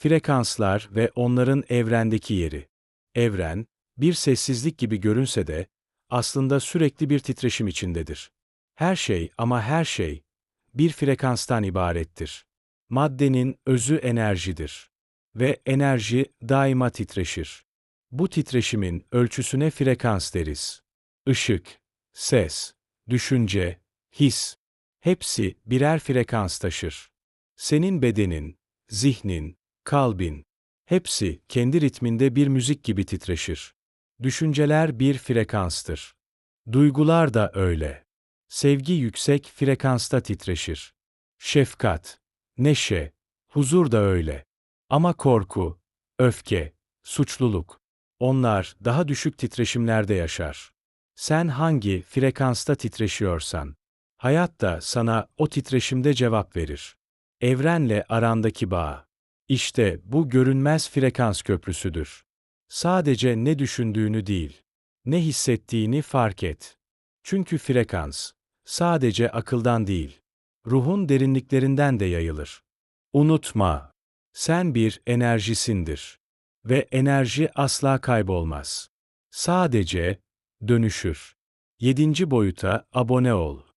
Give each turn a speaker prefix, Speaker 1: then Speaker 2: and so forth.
Speaker 1: Frekanslar ve onların evrendeki yeri. Evren, bir sessizlik gibi görünse de, aslında sürekli bir titreşim içindedir. Her şey ama her şey, bir frekanstan ibarettir. Maddenin özü enerjidir. Ve enerji daima titreşir. Bu titreşimin ölçüsüne frekans deriz. Işık, ses, düşünce, his, hepsi birer frekans taşır. Senin bedenin, zihnin, kalbin, hepsi kendi ritminde bir müzik gibi titreşir. Düşünceler bir frekanstır. Duygular da öyle. Sevgi yüksek frekansta titreşir. Şefkat, neşe, huzur da öyle. Ama korku, öfke, suçluluk, onlar daha düşük titreşimlerde yaşar. Sen hangi frekansta titreşiyorsan, hayat da sana o titreşimde cevap verir. Evrenle arandaki bağ. İşte bu görünmez frekans köprüsüdür. Sadece ne düşündüğünü değil, ne hissettiğini fark et. Çünkü frekans, sadece akıldan değil, ruhun derinliklerinden de yayılır. Unutma, sen bir enerjisindir. Ve enerji asla kaybolmaz. Sadece dönüşür. Yedinci boyuta abone ol.